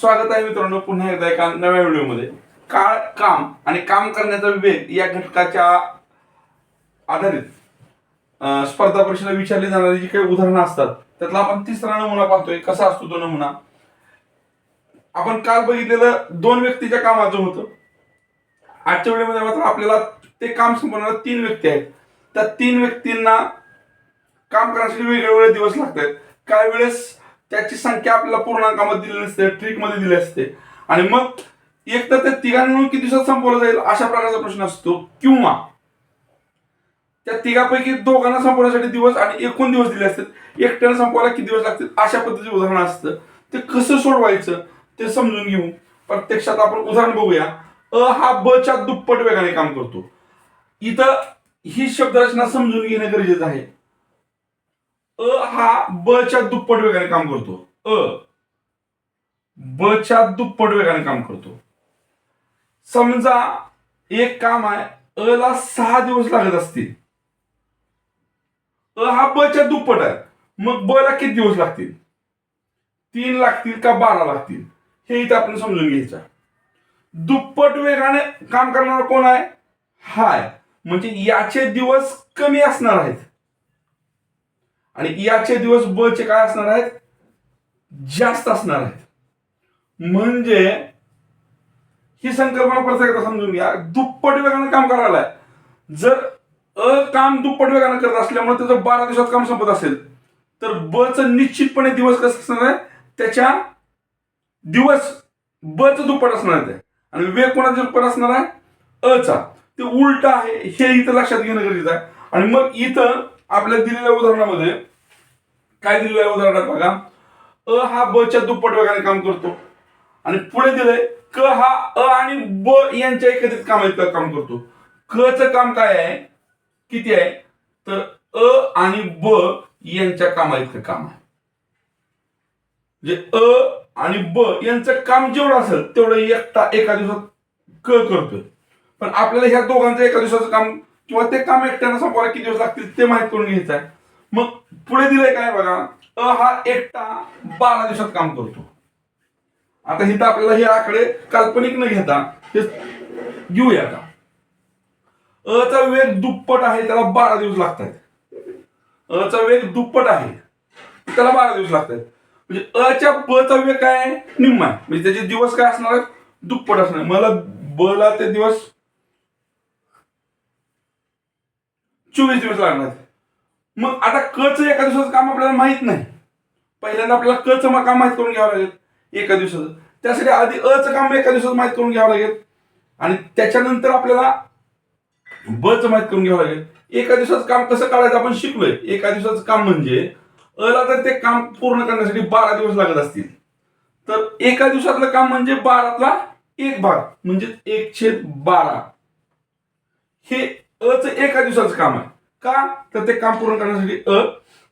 स्वागत आहे मित्रांनो पुन्हा एकदा एका नव्या व्हिडिओमध्ये. काळ काम आणि काम करण्याचा विवेक या घटकाच्या आधारित स्पर्धा परीक्षेला विचारली जाणारी जी काही उदाहरणं असतात त्यातला आपण तिसरा नमुना पाहतोय. कसा असतो तो नमुना? आपण काल बघितलेलं दोन व्यक्तीच्या कामाचं होतं. आजच्या वेळेमध्ये मात्र आपल्याला ते काम संपवणारा तीन व्यक्ती आहेत. त्या तीन व्यक्तींना काम करण्यासाठी वेगळे वेगळे दिवस लागतात. काही वेळेस त्याची संख्या आपल्याला पूर्णांकामध्ये दिलेली नसते ट्रिकमध्ये दिली असते. आणि मग एक तर त्या तिघांना मिळून किती दिवसात संपवलं जाईल अशा प्रकारचा प्रश्न असतो. किंवा त्या तिघापैकी दोघांना संपवण्यासाठी दिवस आणि एकूण दिवस दिले असतात एकट्यानं संपवायला किती दिवस लागतील? अशा पद्धतीचे उदाहरण असतं. ते कसं सोडवायचं? ते समजून घेऊ. प्रत्यक्षात आपण उदाहरण बघूया. अ हा ब च्या दुप्पट वेगाने काम करतो. इथं ही शब्दरचना समजून घेणं गरजेचं आहे. अ हा ब च्या दुप्पट वेगाने काम करतो. अ. ब च्या दुप्पट वेगाने काम करतो. समजा एक काम आहे अ ला सहा दिवस लागत असतील. अ हा ब च्या दुप्पट आहे. मग ब ला किती दिवस लागतील? तीन लागतील का बारा लागतील? हे इथं आपण समजून घ्यायचं. दुप्पट वेगाने काम करणारा कोण आहे? हाय. म्हणजे याचे दिवस कमी असणार आहेत. आणि याचे दिवस ब चे काय असणार आहेत? जास्त असणार आहेत. म्हणजे ही संकल्पना परत एकदा समजून घ्या. दुप्पट वेगाने काम करायला आहे. जर अ काम दुप्पट वेगाने करत असल्यामुळे त्याचं बारा दिवसात काम संपत असेल तर ब च निश्चितपणे दिवस कसं असणार आहे? त्याच्या दिवस ब च दुप्पट असणार आहे आणि वेग कोणाचा दुप्पट असणार आहे? अ चा ते उलट आहे. हे इथं लक्षात घेणं गरजेचं आहे. आणि मग इथं आपल्या दिलेल्या उदाहरणामध्ये काय दिलेलं आहे उदाहरणात बघा? अ हा ब च्या दुप्पट वेगाने काम करतो. आणि पुढे दिलंय क हा अ आणि ब यांच्या एकत्रित कामात काम करतो. क च काम काय आहे? किती आहे? तर अ आणि ब यांच्या कामाइतकं काम आहे. म्हणजे अ आणि ब यांचं काम जेवढं असेल तेवढं एकटा एका दिवसात क करतोय. पण आपल्याला ह्या दोघांचं एका दिवसाचं काम किंवा ते काम एकट्यानं संपवायला किती दिवस लागतील ते माहीत करून घ्यायचं आहे. मग पुढे दिलंय काय बघा? अ हा एकटा बारा दिवसात काम करतो. आता हिथं आपल्याला हे आकडे काल्पनिक न घेता हे घेऊया का अ चा वेग दुप्पट आहे त्याला बारा दिवस लागतात अ चा वेग दुप्पट आहे त्याला बारा दिवस लागतात म्हणजे अ च्या ब चा वेग काय? आहे. निम्मा म्हणजे त्याचे दिवस काय असणार? दुप्पट असणार. मला ब ला ते दिवस चोवीस दिवस लागणार. मग आता कच एका दिवसाचं काम आपल्याला माहीत नाही. पहिल्यांदा आपल्याला कच मग काम माहीत करून घ्यावं लागेल एका दिवसाचं. त्यासाठी आधी अ काम एका दिवसात माहीत करून घ्यावं लागेल. आणि त्याच्यानंतर आपल्याला ब माहीत माहीत करून घ्यावं लागेल. एका दिवसाचं काम कसं काढायचं आपण शिकलोय. एका दिवसाचं काम म्हणजे अ ला तर ते काम पूर्ण करण्यासाठी बारा दिवस लागत असतील. तर एका दिवसातलं काम म्हणजे बारातला एक भाग म्हणजे एक छेद बारा. हे अ च एका दिवसाचं काम आहे. का? तर ते काम पूर्ण करण्यासाठी अ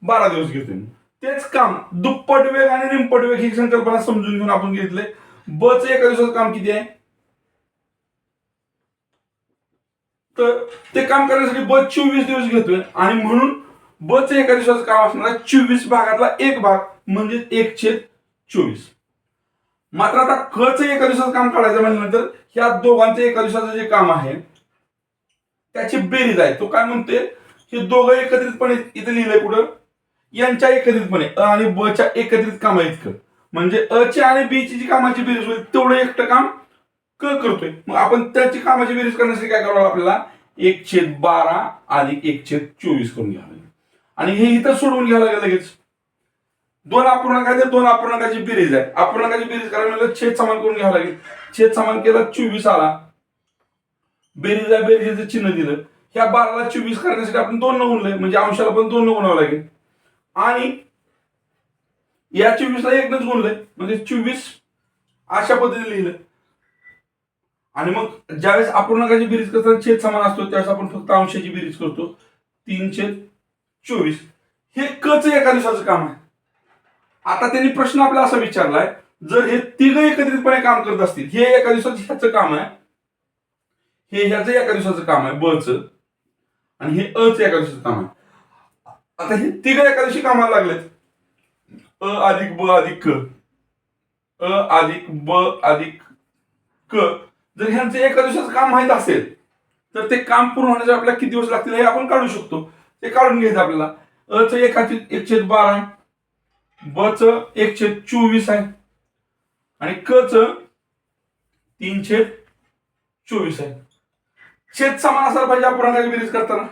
बारा दिवस घेतोय तेच काम दुप्पट वेग आणि निमपट वेग ही संकल्पना समजून घेऊन आपण घेतले. ब च एका दिवसाचं काम किती आहे? तर ते काम करण्यासाठी ब चोवीस दिवस घेतोय. आणि म्हणून ब च एका दिवसाचं काम असणार चोवीस भागातला एक भाग म्हणजे एक छेद चोवीस. मात्र आता क च एका दिवसाचं काम काढायचं म्हणल्यानंतर ह्या दोघांचं एका दिवसाचं जे काम आहे त्याची बेरीज आहे. तो काय म्हणते हे दोघं एकत्रितपणे इथे लिहिलंय कुठं? यांच्या एकत्रितपणे. अ आणि ब च्या एकत्रित कामा इतकं. म्हणजे अ ची आणि बी ची जी कामाची बेरीज होईल तेवढं एकटं काम क करतोय. मग आपण त्याची कामाची बेरीज करण्यासाठी काय करावं आपल्याला? एक छेद बारा आणि एक छेद चोवीस करून घ्यावं लागेल. आणि हे इथं सोडवून घ्यावं लागेल लगेच. दोन अपूर्णांकाचे दोन अपूर्णांकाची बेरीज आहे. अपूर्णांकाची बेरीज करायला छेद समान करून घ्यावं लागेल. छेद समान केला चोवीस आला. बेरीजा बेरीजेचं चिन्ह दिलं. ह्या बाराला चोवीस करण्यासाठी आपण दोन गुणलंय म्हणजे अंशाला पण दोन न गुणावं लागेल. आणि या चोवीसला एकच गुणलंय. म्हणजे चोवीस अशा पद्धतीने लिहिलं. आणि मग ज्यावेळेस अपूर्णांकाची बेरीज करताना छेद समान असतो त्यावेळेस आपण फक्त अंशाची बेरीज करतो. तीन छेद चोवीस. हे कच एका दिवसाचं काम आहे. आता त्यांनी प्रश्न आपला असा विचारलाय जर हे तिघ एकत्रितपणे काम करत असतील हे एका दिवसाचं ह्याचं काम आहे हे ह्याचं एका दिवसाचं काम आहे ब च आणि हे अ च एका दिवसाचं काम आहे. आता हे तिघ एका दिवशी कामाला लागलेत. अ अधिक ब अधिक क. अ अधिक ब अधिक क. जर ह्यांचं एका दिवसाचं काम माहीत असेल तर ते काम पूर्ण होण्याचे आपल्याला किती दिवस लागतील हे आपण काढू शकतो. ते काढून घ्यायचं आपल्याला. अ च एकाचे एक छेद बारा आहे. ब च एक छेद चोवीस आहे. आणि क च तीन छेद चोवीस आहे. छेद समान असायला पाहिजे अपूर्णांकाची बेरीज करताना.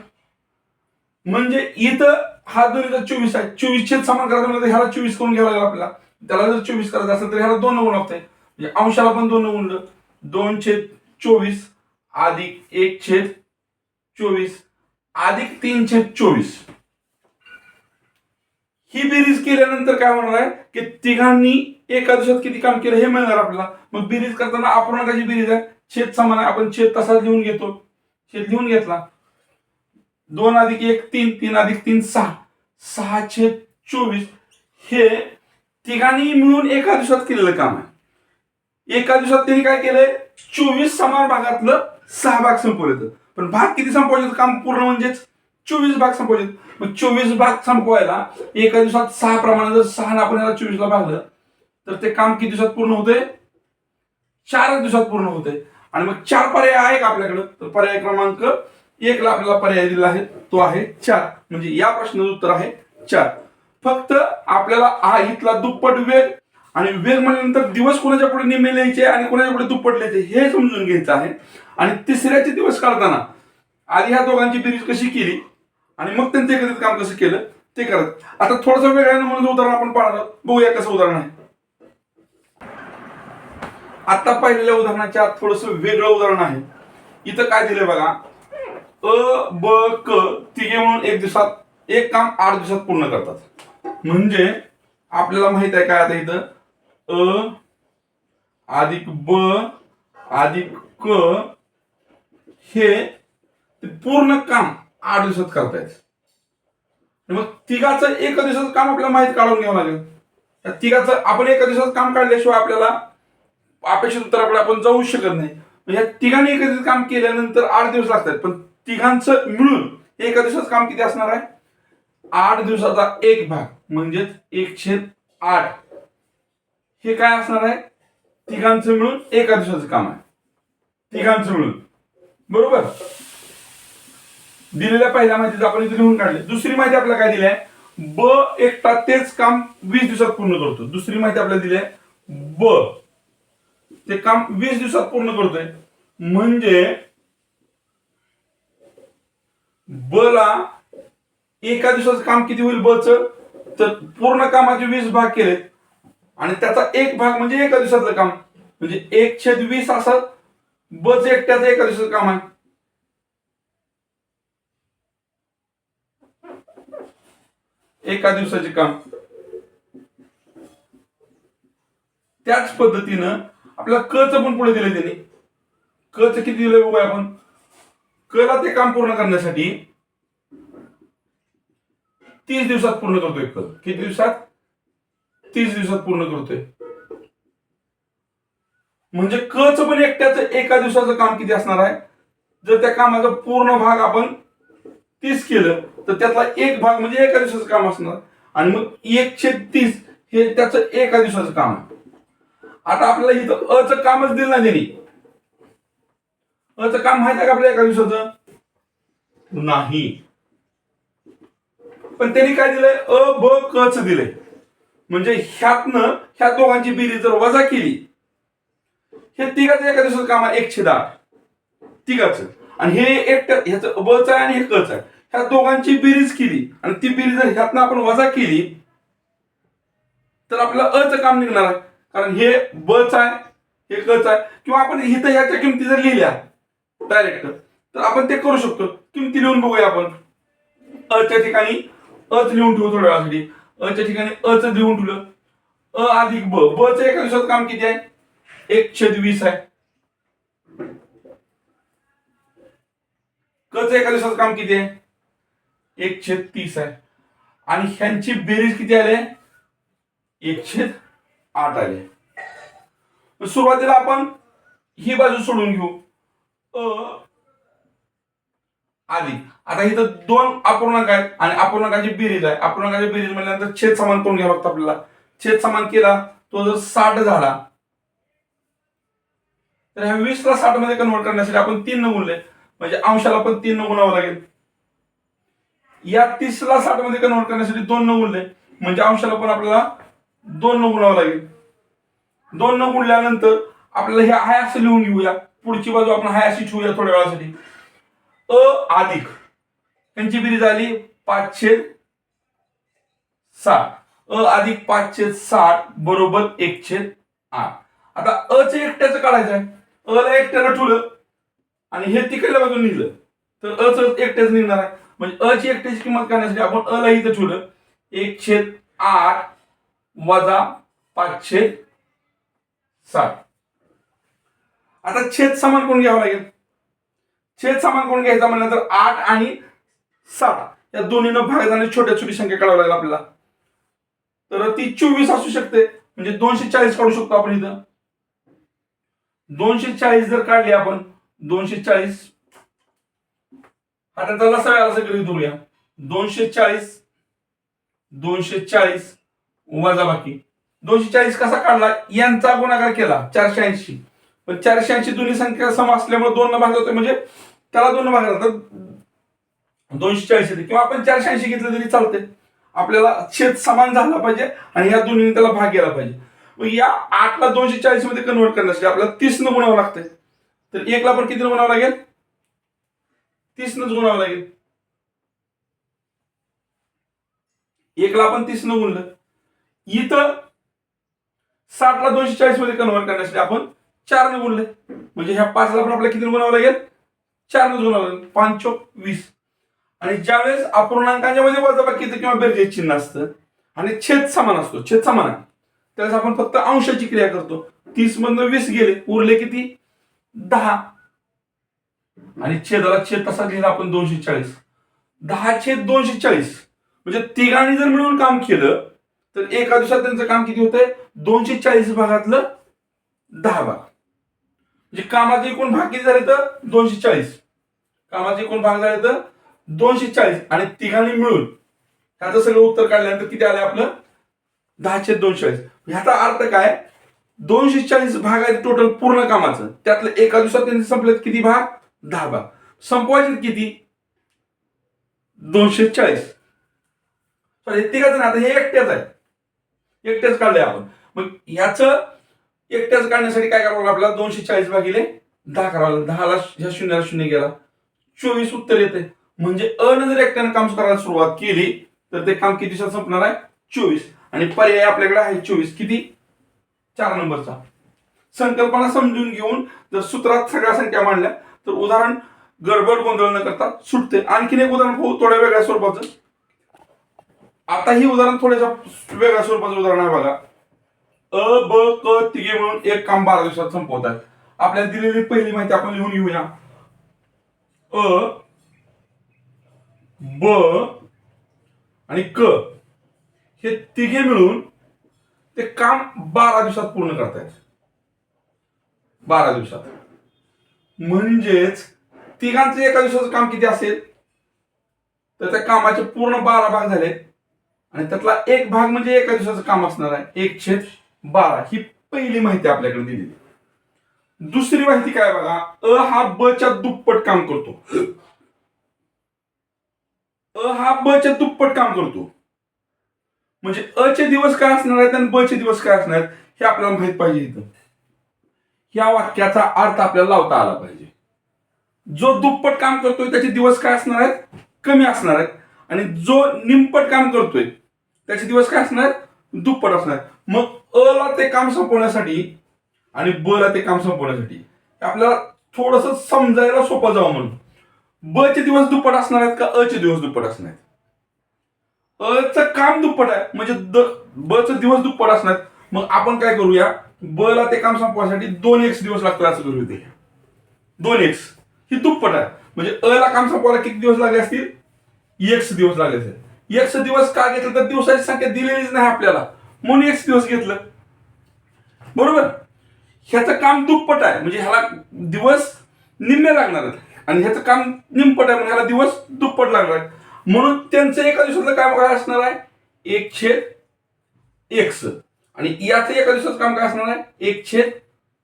म्हणजे इथं हा दोन्हीचा चोवीस आहे. चोवीस छेद समान करायचं म्हणजे ह्याला चोवीस करून घ्यावं लागेल आपल्याला. त्याला जर चोवीस करायचं असेल तर ह्याला दोन गुण लागते म्हणजे अंशाला पण दोन गुण दोन छेद चोवीस अधिक एक छेद चोवीस अधिक तीन छेद चोवीस. ही बेरीज केल्यानंतर काय होणार आहे? की तिघांनी एका दिवसात किती काम केलं हे मिळणार आपल्याला. मग बेरीज करताना अपूर्णांकाची बेरीज आहे. छेद समान आहे आपण छेद तसाच लिहून घेतो. छेद लिहून घेतला. दोन अधिक एक तीन तीन अधिक तीन सहा. सहा छेद चोवीस हे तिघांनी मिळून एका दिवसात केलेलं काम आहे. एका दिवसात त्यांनी काय केलंय? चोवीस समान भागातलं सहा भाग संपवले पण भाग किती संपवायचे? काम पूर्ण म्हणजेच चोवीस भाग संपवायचे मग चोवीस भाग संपवायला एका दिवसात सहा प्रमाणात जर सहा आपण याला चोवीसला भागलं तर ते काम किती दिवसात पूर्ण होते चार दिवसात पूर्ण होते आणि मग चार पर्याय आहे का आपल्याकडं. तर पर्याय क्रमांक एकला आपल्याला पर्याय दिला आहे. तो आहे चार. म्हणजे या प्रश्नाचं उत्तर आहे चार. फक्त आपल्याला हा इथला दुप्पट वेग आणि वेग म्हणल्यानंतर दिवस कोणाच्या पुढे निम्मे लिहायचे आणि कोणाच्या पुढे दुप्पट लिहायचे हे समजून घ्यायचं आहे. आणि तिसऱ्याचे दिवस काढताना आधी ह्या दोघांची बेरीज कशी केली आणि मग त्यांचं एकत्रित काम कसं केलं ते करत आता थोडंसं वेगळ्या म्हणून उदाहरण आपण पाहणार बघूया कसं उदाहरण आहे. आता पाहिलेल्या उदाहरणाच्या थोडस वेगळं उदाहरण आहे. इथं काय दिलंय बघा? अ ब क तिघे म्हणून एक दिवसात एक काम आठ दिवसात पूर्ण करतात. म्हणजे आपल्याला माहीत आहे काय आता इथं? अ अधिक ब अधिक क हे पूर्ण काम आठ दिवसात करतायत. मग तिघाचं एका दिवसाचं काम आपल्याला माहीत काढून घ्यावं लागेल. तिघाचं आपण एका दिवसात काम काढल्याशिवाय आपल्याला अपेक्षित उत्तराकडे आपण जाऊ शकत नाही. म्हणजे या तिघांनी एकत्रित काम केल्यानंतर आठ दिवस लागतात. पण तिघांचं मिळून एका दिवसाचं काम किती असणार आहे? आठ दिवसाचा एक भाग म्हणजेच एक छेद आठ. हे काय असणार आहे? तिघांचं मिळून एका दिवसाचं काम आहे. तिघांचं मिळून. बरोबर? दिलेल्या पहिल्या माहितीचं आपण इथे लिहून काढले दुसरी माहिती आपल्याला काय दिली आहे ब एकटा तेच काम वीस दिवसात पूर्ण करतो. दुसरी माहिती आपल्याला दिली आहे ब. ते काम वीस दिवसात पूर्ण करतोय. म्हणजे बला एका दिवसाचं काम किती होईल बच? तर पूर्ण कामाचे वीस भाग केलेत. आणि त्याचा एक भाग म्हणजे एका दिवसातलं काम. म्हणजे एक छेद वीस असं बच एकट्याचं एका दिवसाचं काम आहे. एका दिवसाचे काम. त्याच पद्धतीनं आपल्याला कच पण पुढे दिले त्यांनी. कच किती दिलंय बघूया आपण. कला ते काम पूर्ण करण्यासाठी तीस दिवसात पूर्ण करतोय क किती दिवसात? तीस दिवसात पूर्ण करतोय. म्हणजे कच पण एकट्याचं एका दिवसाचं काम किती असणार आहे? जर त्या कामाचा पूर्ण भाग आपण तीस केलं तर त्यातला एक भाग म्हणजे एका दिवसाचं काम असणार. आणि मग एकशे तीस हे त्याचं एका दिवसाचं काम आहे. आता आपल्याला इथं अ च कामच दिलं नाही त्यांनी. अ च काम माहीत आहे का आपल्या एका दिवसाचं? नाही. पण त्यांनी काय दिलंय? अ ब क च दिलंय. म्हणजे ह्यातनं ह्या दोघांची बिरी जर वजा केली हे तिघाचं एका दिवसाचं काम आहे एकशे दहा तिघाचं. आणि हे एकट्या ह्याचं बच च आहे आणि हे कच आहे. ह्या दोघांची बेरीज केली आणि ती बेरीज जर ह्यातनं आपण वजा केली तर आपल्याला अ च काम निघणार आहे. कारण हे बच आहे हे कच आहे. किंवा आपण इथं ह्याच्या किमती जर लिहिल्या डायरेक्ट तर आपण ते करू शकतो. किमती लिहून बघूया आपण. अच्या च्या ठिकाणी अच लिहून ठेवू थोड्या वेळासाठी. अ च्या ठिकाणी अच लिहून ठेवलं. अ अधिक ब. ब च एका दिवसात काम किती आहे? एक छेद वीस आहे. कच एका दिवसाचं काम किती आहे? एक छेद तीस आहे. आणि ह्यांची बेरीज किती आले एक छेद आठ आले. सुरुवातीला आपण ही बाजू सोडून घेऊ. अ आधी. आता इथं दोन अपूर्णांक आहेत आणि अपूर्णांकाची बेरीज आहे. अपूर्णांकाची बेरीज म्हणल्यानंतर छेद समान करून घ्यावं लागतं आपल्याला. छेद समान केला तो जर साठ झाला तर ह्या वीसला साठमध्ये कन्वर्ट करण्यासाठी आपण तीन न गुणले म्हणजे अंशाला पण तीन न गुणावं लागेल. या तीसला साठमध्ये कन्वर्ट करण्यासाठी दोन न गुणले म्हणजे अंशाला पण आपल्याला दोन न गुणावं लागेल. दोन न गुणल्यानंतर आपल्याला हे हाय असं लिहून घेऊया. पुढची बाजू आपण हाय अशी ठेवूया थोड्या वेळासाठी. अ अधिक यांची बिरीज झाली पाचशे साठ अ अधिक पाचशे साठ बरोबर एकशे आठ. आता अ चे एकट्याचं काढायचं आहे. अ ला एकट्याला ठुलं आणि हे तिकडल्या बाजून निघलं. तर अ च एकट्याच निघणार आहे. म्हणजे अ ची एकट्याची किंमत काढण्यासाठी आपण अ ला इथं ठुलं एकशे आठ वजा पाचशे साठ. आता छेद समान कोण घ्यावं लागेल. छेद समान कोण घ्यायचा म्हणल्यानंतर आठ आणि साठ. या दोन्हीनं भाग छोट्या छोटी संख्या काढावी लागेल आपल्याला. तर ती चोवीस असू शकते. म्हणजे दोनशे चाळीस काढू शकतो आपण इथं. दोनशे चाळीस जर काढली आपण दोनशे चाळीस. आता त्याला सगळ्याला सगळी धरूया. दोनशे चाळीस दोनशे चाळीस वजा बाकी दोनशे चाळीस कसा काढला? यांचा गुणाकार केला चारशे ऐंशी. पण चारशे ऐंशी दोन्ही संख्या सम असल्यामुळे दोन भाग होते म्हणजे त्याला दोन भाग जातात दोनशे चाळीस येते. किंवा आपण चारशे ऐंशी घेतलं तरी चालते आपल्याला छेद समान झाला पाहिजे आणि ह्या दोन्ही त्याला भाग गेला पाहिजे. या आठला दोनशे चाळीसमध्ये कन्वर्ट करण्यासाठी आपल्याला तीस न गुणावं लागतंय. तर एकला पण किती गुणावं लागेल? तीस नच गुणावं लागेल. एकला पण तीस न गुणलं. इथं साठला दोनशे चाळीसमध्ये कन्व्हर्ट करण्यासाठी आपण चार न गुणले. म्हणजे ह्या पाचला पण आपल्याला किती गुणावं लागेल? चार न गुणावं लागेल. पाच चौक वीस. आणि ज्यावेळेस अपूर्णांकांच्या मध्ये वजाबाकीचं किंवा बेरजेच चिन्ह असतं आणि छेद समान असतो. छेद समान आहे. त्यावेळेस आपण फक्त अंशाची क्रिया करतो. तीस मधनं वीस गेले उरले किती? दहा. आणि छेदाला छेद तसा लिहिला आपण दोनशे चाळीस. दहा छेद दोनशे चाळीस. म्हणजे तिघांनी जर मिळून काम केलं तर एका दिवसात त्यांचं काम किती होतंय? दोनशे चाळीस भागातलं दहा भाग. म्हणजे कामाचे एकूण भाग किती झाले तर? दोनशे चाळीस कामाचे एकूण भाग झाले तर दोनशे चाळीस आणि तिघांनी मिळून ह्याचं सगळं उत्तर काढल्यानंतर किती आलं आपलं? दहाशे दोनशे चाळीस ह्याचा अर्थ काय? दोनशे चाळीस भाग आहे टोटल पूर्ण कामाचं. त्यातलं एका दिवसात त्यांचे संपलेत किती भाग? दहा भाग. संपवायचे किती? दोनशे चाळीस तर हे तिघाचं आता हे एकट्याच आहे. एकट्याच काढलंय आपण. मग ह्याचं एकट्याच काढण्यासाठी काय करावं आपल्याला दोनशे चाळीस भागिले दहा करावं लागेल. दहाला ह्या शून्याला शून्य गेला. चोवीस उत्तर येते. म्हणजे अन जर एकट्यानं काम करायला सुरुवात केली तर ते काम किती दिवसात संपणार आहे? चोवीस. आणि पर्याय आपल्याकडे आहे चोवीस. किती? चार नंबरचा. संकल्पना समजून घेऊन जर सूत्रात सगळ्या संख्या मांडल्या तर उदाहरण गडबड गोंधळ न करता सुटते. आणखीन एक उदाहरण पाहू थोड्या वेगळ्या स्वरूपाचं. आता ही उदाहरण थोड्याशा वेगळ्या स्वरूपाचं उदाहरण आहे बघा. अ ब क तिघे म्हणून एक काम बारा दिवसात संपवत आहे. आपल्याला दिलेली पहिली माहिती आपण लिहून घेऊया. अ ब आणि क हे तिघे मिळून ते काम बारा दिवसात पूर्ण करतायत. बारा दिवसात. म्हणजेच तिघांचं एका दिवसाचं काम किती असेल? तर त्या कामाचे पूर्ण बारा भाग झाले आणि त्यातला एक भाग म्हणजे एका दिवसाचं काम असणार आहे. एक छेद बारा. ही पहिली माहिती आपल्याकडे दिलेली दुसरी माहिती काय बघा? अ हा ब च्या दुप्पट काम करतो. अ हा ब च्या दुप्पट काम करतो. म्हणजे अ चे दिवस काय असणार आहेत आणि ब चे दिवस काय असणार आहेत हे आपल्याला माहीत पाहिजे इथं. या वाक्याचा अर्थ आपल्याला लावता आला पाहिजे. जो दुप्पट काम करतोय त्याचे दिवस काय असणार आहेत? कमी असणार आहेत. आणि जो निमपट काम करतोय त्याचे दिवस काय असणार? दुप्पट असणार. मग अ ला ते काम संपवण्यासाठी आणि ब ला ते काम संपवण्यासाठी आपल्याला थोडस समजायला सोपं जावं म्हणून. ब चे दिवस दुप्पट असणार आहेत का अ चे दिवस दुप्पट असणार आहेत? अ काम दुप्पट आहे म्हणजे द ब च दिवस दुप्पट असणार. मग आपण काय करूया? ब ला ते काम संपवण्यासाठी दोन एक्स दिवस लागतात असं करू ते. दोन एक्स ही दुप्पट आहे. म्हणजे अ ला काम संपवायला किती दिवस लागले असतील? एक्स दिवस लागले असतील एक्स दिवस का घेतलं तर दिवसाची संख्या दिलेलीच नाही आपल्याला. म्हणून एक्स दिवस घेतलं. बरोबर? ह्याचं काम दुप्पट आहे. म्हणजे ह्याला दिवस निम्मे लागणार आहेत. आणि ह्याचं काम निमपट आहे. म्हणजे ह्याला दिवस दुप्पट लागणार आहेत. म्हणून त्यांचं एका दिवसातलं काम काय असणार आहे? एक छेद एक्स आणि याचं एका दिवसाचं काम काय असणार आहे? एक छेद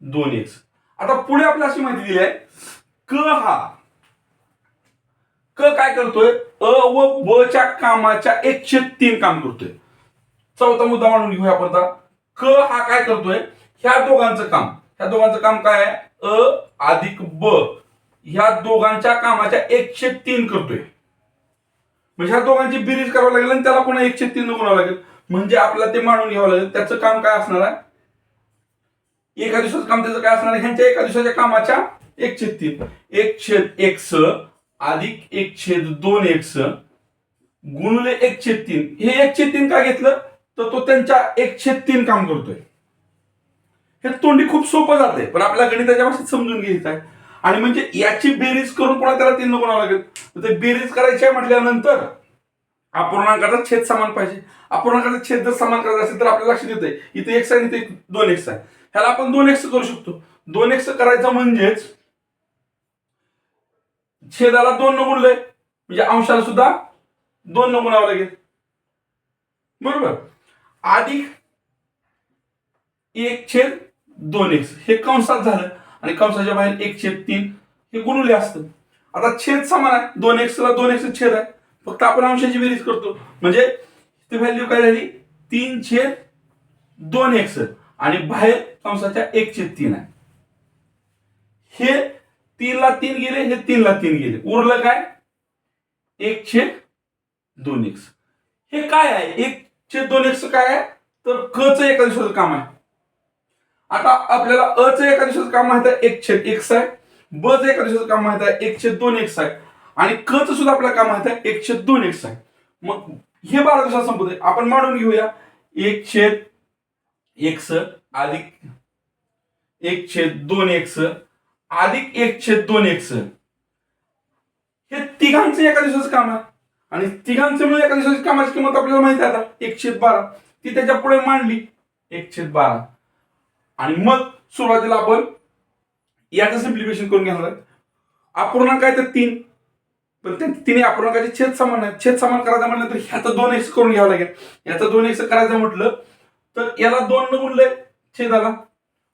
दोन एक्स आता पुढे आपल्याला अशी माहिती दिली आहे. क हा क काय करतोय? अ व ब च्या कामाच्या एकशे तीन काम करतोय. चौथा मुद्दा मांडून घेऊया आपण आता. क हा काय करतोय? ह्या दोघांचं काम. ह्या दोघांचं काम काय आहे? अ अधिक ब. ह्या दोघांच्या कामाच्या एकशे तीन करतोय. म्हणजे ह्या दोघांची बिरीज करावं लागेल आणि त्याला पुन्हा एकशे तीन गुणावं लागेल. म्हणजे आपल्याला ते मांडून घ्यावं लागेल. त्याचं काम काय असणार आहे? एका दिवसाचं काम त्याचं काय असणार आहे? ह्यांच्या एका दिवसाच्या कामाच्या एकशे तीन. एक एकसष्ट अधिक एक छेद दोन एक्स गुणले एक छेद तीन. हे एक छेद तीन का घेतलं? तर तो त्यांच्या एक छेद तीन काम करतोय. हे तोंडी खूप सोपं जाते पण आपल्या गणिताच्या भाषेत समजून घ्यायचं आहे. आणि म्हणजे याची बेरीज करून पुन्हा त्याला तीन गुणावं लागेल. तर ते बेरीज करायची आहे म्हटल्यानंतर अपूर्णांकाचा छेद समान पाहिजे. अपूर्णांकाचा छेद जर समान करायचा असेल तर आपल्याला लक्षात येते इथे एक्स आहे इथे दोन एक्स आहे. ह्याला आपण दोन एक्स करू शकतो. दोन एक्स करायचं म्हणजेच छेदाला दोन न गुणलंय म्हणजे अंशाला सुद्धा दोन न गुणावं लागेल बरोबर? अधिक एक छेद दोन एक्स हे कंसात झालं. आणि कंसाच्या बाहेर एक छेद तीन. हे गुणुले असतं. आता छेद समान आहे. दोन एक्सला दोन एक्स छेद आहे. फक्त आपण अंशाची बेरीज करतो. म्हणजे ती व्हॅल्यू काय झाली? तीन छेद दोन एक्स आणि बाहेर कंसाच्या एक छेद तीन आहे. हे तीनला तीन गेले हे तीनला तीन गेले. उरलं काय? एक छेद दोन एक्स हे काय आहे? एक छेद दोन एक्स काय आहे? तर क च एका दिवसाचं काम आहे. आता आपल्याला अ च एका दिवसाचं काम माहीत आहे एक छेद एक्स आहे. ब च एका दिवसाचं काम माहीत आहे एक छेद दोन एक्स आहे. आणि क च सुद्धा आपल्याला काम माहीत आहे एक छेद दोन एक्स आहे. मग हे बारा दिवसात संपत आपण मांडून घेऊया. एक छेद एक्स अधिक एक छेद दोन एक्स अधिक एक छेद दोन एक्स हे तिघांचं एका दिवसाचं काम आहे. आणि तिघांचं मिळून एका दिवसाची कामाची किंमत आपल्याला माहिती आहे आता. एक छेद बारा. ती त्याच्या पुढे मांडली. एक छेद बारा. आणि मग सुरुवातीला आपण याचं सिम्प्लिफिकेशन करून घेणार अपूर्णांक आहे तर तीन. पण ते तिने अपूर्णांकाचे छेद समान आहेत. छेद समान करायचं म्हटलं तर ह्याचं दोन एक्स करून घ्यावं लागेल. याचं दोन एक्स करायचं म्हटलं तर याला दोन न गुणलंय छेदाला.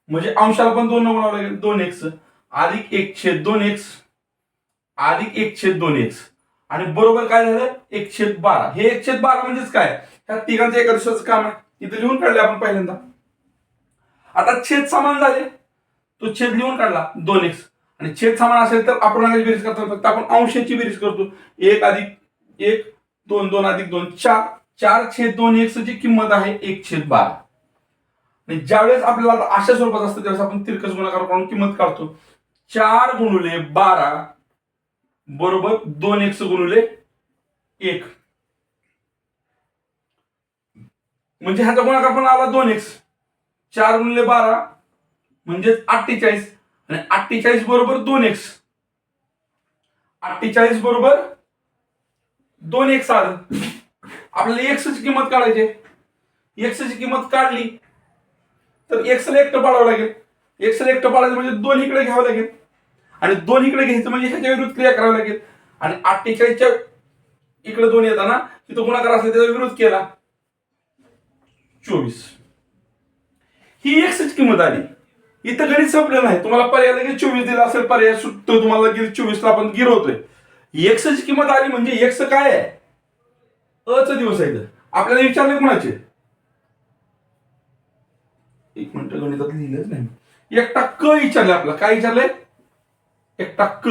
म्हणजे अंशाला पण दोन न गुणावं लागेल. दोन एक्स अधिक एक छेद दोन एक्स अधिक एक छेद दोन एक्स आणि बरोबर काय झालं? एक छेद बारा. हे एक छेद बारा म्हणजेच काय? ह्या तिघांचं एका दिवसाचं काम आहे. इथं लिहून काढले आपण पहिल्यांदा. आता छेद समान झाले. तो छेद लिहून काढला. दोन एक्स आणि छेद समान असेल तर आपण बेरीज करतो फक्त आपण अंशाची बेरीज करतो. एक अधिक एक दोन दोन अधिक दोन चार. चार छेद दोन एक्सची किंमत आहे एक छेद बारा. आणि ज्यावेळेस आपल्याला अशा स्वरूपात असतं त्यावेळेस आपण तिरकस गुणाकार करून किंमत काढतो. चार गुणुले बारा बरोबर दोन एक्स गुणुले एक. म्हणजे ह्याचा गुणाकार पण आला दोन एक्स. चार गुणले बारा म्हणजेच अठ्ठेचाळीस. आणि अठ्ठेचाळीस बरोबर दोन एक्स. अठ्ठेचाळीस बरोबर दोन एक्स आलं. आपल्याला एक्सची किंमत काढायची एक्सची किंमत काढली तर एक्सला एकटं पाडावं लागेल. एक्सला एकटं पाडायचं म्हणजे दोन इकडे घ्यावं लागेल. आणि दोन इकडे घ्यायचं म्हणजे ह्याच्या विरुद्ध क्रिया करावी लागेल. आणि अठ्ठेचाळीसच्या इकडे दोन येताना तिथं गुणाकार असला त्याचा विरोध केला. चोवीस. ही एकच किंमत आली. इथं गणित संपलं नाही. तुम्हाला पर्याय लगेच चोवीस दिला असेल पर्याय सुटतो. तुम्हाला लगेच चोवीसला आपण गिरवतोय एक्सची किंमत आली म्हणजे एक्स काय आहे? अच दिवस आहे आपल्याला विचारले कोणाचे? एक मिनिट गणितात लिहिलंच नाही. एकटा क विचारले आपला काय विचारलंय? एकटा क.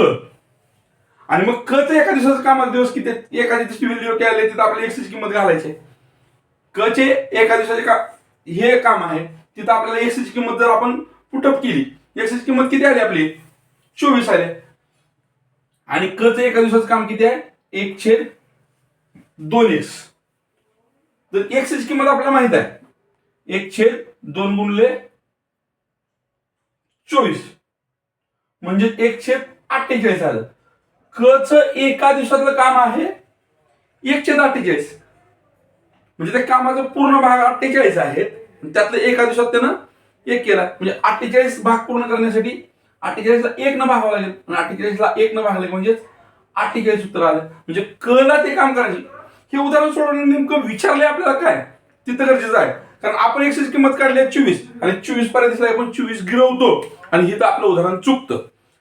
आणि मग क एका दिवसाचं कामाला दिवस किती एका दिवसाची व्हॅल्यू काय आले तिथं आपल्या एक्सची किंमत घालायची क चे एका दिवसाचे का हे काम आहे तिथं आपल्याला एक्सची किंमत जर आपण पुटअप केली एक्सची किंमत किती आली आपली? चोवीस आले आणि क एका दिवसाचं काम किती आहे? एक छेद दोन एक्स तर एक्सची किंमत आपल्याला माहीत आहे एक छेद दोन गुणले चोवीस. म्हणजे एकशे अठ्ठेचाळीस आलं क च एका दिवसातलं काम आहे एकशे अठ्ठेचाळीस. म्हणजे त्या कामाचा पूर्ण भाग अठ्ठेचाळीस आहेत त्यातलं एका दिवसात त्यानं एक केला. म्हणजे अठ्ठेचाळीस भाग पूर्ण करण्यासाठी अठ्ठेचाळीसला एक न भागावं लागेल. आणि अठ्ठेचाळीसला एक न भागले म्हणजेच अठ्ठेचाळीस उत्तर आलं. म्हणजे क ला ते काम करायचे. हे उदाहरण सोडवणं नेमकं विचारले आपल्याला काय? तिथं गरजेचं आहे. कारण आपण एक्सची किंमत काढली आहे चोवीस. आणि चोवीसपर्यंत दिसला आपण चोवीस गिरवतो. आणि हे तर आपलं उदाहरण चुकतं.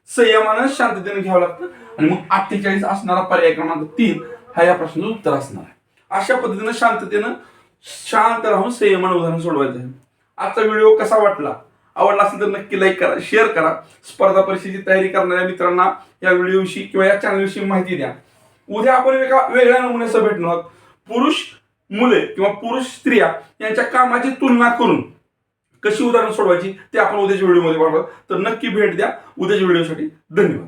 संयमानं शांततेने घ्यावं लागतं. आणि मग अठ्ठेचाळीस असणारा पर्याय क्रमांक तीन हा या प्रश्नाचं उत्तर असणार आहे. अशा पद्धतीनं शांततेनं शांत राहून संयमानं उदाहरण सोडवायचं आहे. आजचा व्हिडिओ कसा वाटला? आवडला असेल तर नक्की लाईक करा शेअर करा. स्पर्धा परीक्षेची तयारी करणाऱ्या मित्रांना या व्हिडिओविषयी किंवा या चॅनलविषयी माहिती द्या. उद्या आपण एका वेगळ्या नमुन्याचं भेटणार आहोत. पुरुष मुले किंवा पुरुष स्त्रिया यांच्या कामाची तुलना करून कशी उदाहरण सोडवायची ते आपण उद्याच्या व्हिडिओमध्ये पाहणार तर नक्की भेट द्या. उद्याच्या व्हिडिओसाठी धन्यवाद.